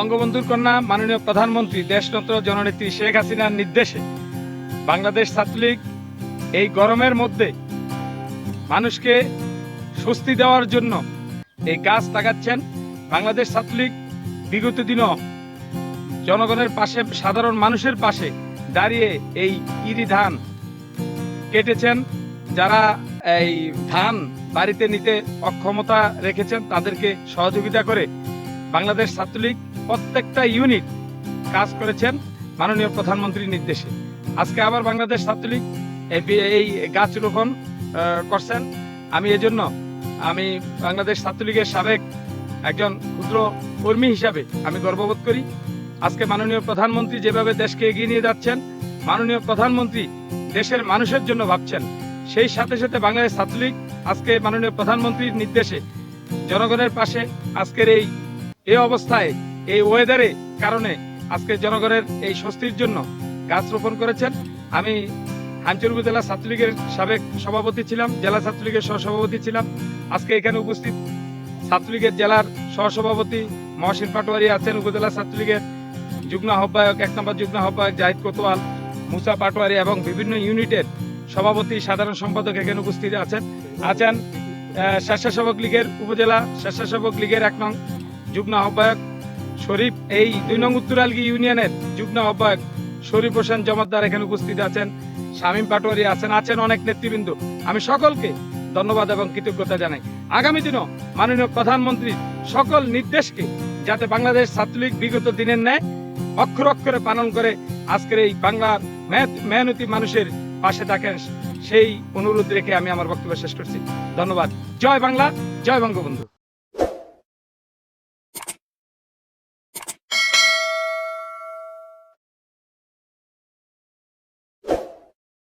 বঙ্গবন্ধুর কন্যা, মাননীয় প্রধানমন্ত্রী দেশনত্র জননেত্রী শেখ হাসিনার নির্দেশে বাংলাদেশ ছাত্রলীগ এই গরমের মধ্যে মানুষকে স্বস্তি দেওয়ার জন্য এই গাছ লাগাচ্ছেন বাংলাদেশ ছাত্রলীগ। বিগত দিনও জনগণের পাশে, সাধারণ মানুষের পাশে দাঁড়িয়ে এই ইরি ধান কেটেছেন। যারা এই ধান বাড়িতে নিতে অক্ষমতা রেখেছেন, তাদেরকে সহযোগিতা করে বাংলাদেশ ছাত্রলীগ প্রত্যেকটা ইউনিট কাজ করেছেন মাননীয় প্রধানমন্ত্রীর নির্দেশে। আজকে আবার বাংলাদেশ ছাত্রলীগ এই গাছ রোপণ করছেন। আমি এজন্য আমি বাংলাদেশ ছাত্রলীগের সাবেক একজন ক্ষুদ্র কর্মী হিসাবে আমি গর্ববোধ করি। আজকে মাননীয় প্রধানমন্ত্রী যেভাবে দেশকে এগিয়ে নিয়ে যাচ্ছেন, মাননীয় প্রধানমন্ত্রী দেশের মানুষের জন্য ভাবছেন, সেই সাথে সাথে বাংলাদেশ ছাত্রলীগ আজকে মাননীয় প্রধানমন্ত্রীর নির্দেশে জনগণের পাশে আজকের এই এই অবস্থায় এই ওয়েদারে কারণে আজকে জনগণের এই স্বস্তির জন্য গাছ রোপণ করেছেন। আমি হামচর উপজেলা ছাত্রলীগের সাবেক সভাপতি ছিলাম, জেলা ছাত্রলীগের সহসভাপতি ছিলাম। আজকে এখানে উপস্থিত ছাত্রলীগের জেলার সহসভাপতি মহসিন পাটোয়ারি আছেন, উপজেলা ছাত্রলীগের যুগ্ম আহ্বায়ক, এক নম্বর যুগ্ম আহ্বায়ক জাহিদ কোতোয়াল, মুসা পাটোয়ারি এবং বিভিন্ন ইউনিটের সভাপতি, সাধারণ সম্পাদক এখানে উপস্থিত আছেন। আছেন স্বেচ্ছাসেবক লীগের উপজেলা স্বেচ্ছাসেবক লীগের এক নং যুগ্ম আহ্বায়ক শরীফ, এই দুই নং উত্তরালগি ইউনিয়নের যুগ্ম আহ্বায়ক শরীফ হোসেন জমাদ্দার এখানে উপস্থিত আছেন, শামীম পাটোয়ারি আছেন আছেন অনেক নেতৃবৃন্দ। আমি সকলকে ধন্যবাদ এবং কৃতজ্ঞতা জানাই। আগামী দিনও মাননীয় প্রধানমন্ত্রীর সকল নির্দেশকে যাতে বাংলাদেশ ছাত্রলীগ বিগত দিনের ন্যায় অক্ষর অক্ষরে পালন করে, আজকের এই বাংলার মেহনতি মানুষের পাশে থাকেন, সেই অনুরোধ রেখে আমি আমার বক্তব্য শেষ করছি। ধন্যবাদ। জয় বাংলা, জয় বঙ্গবন্ধু।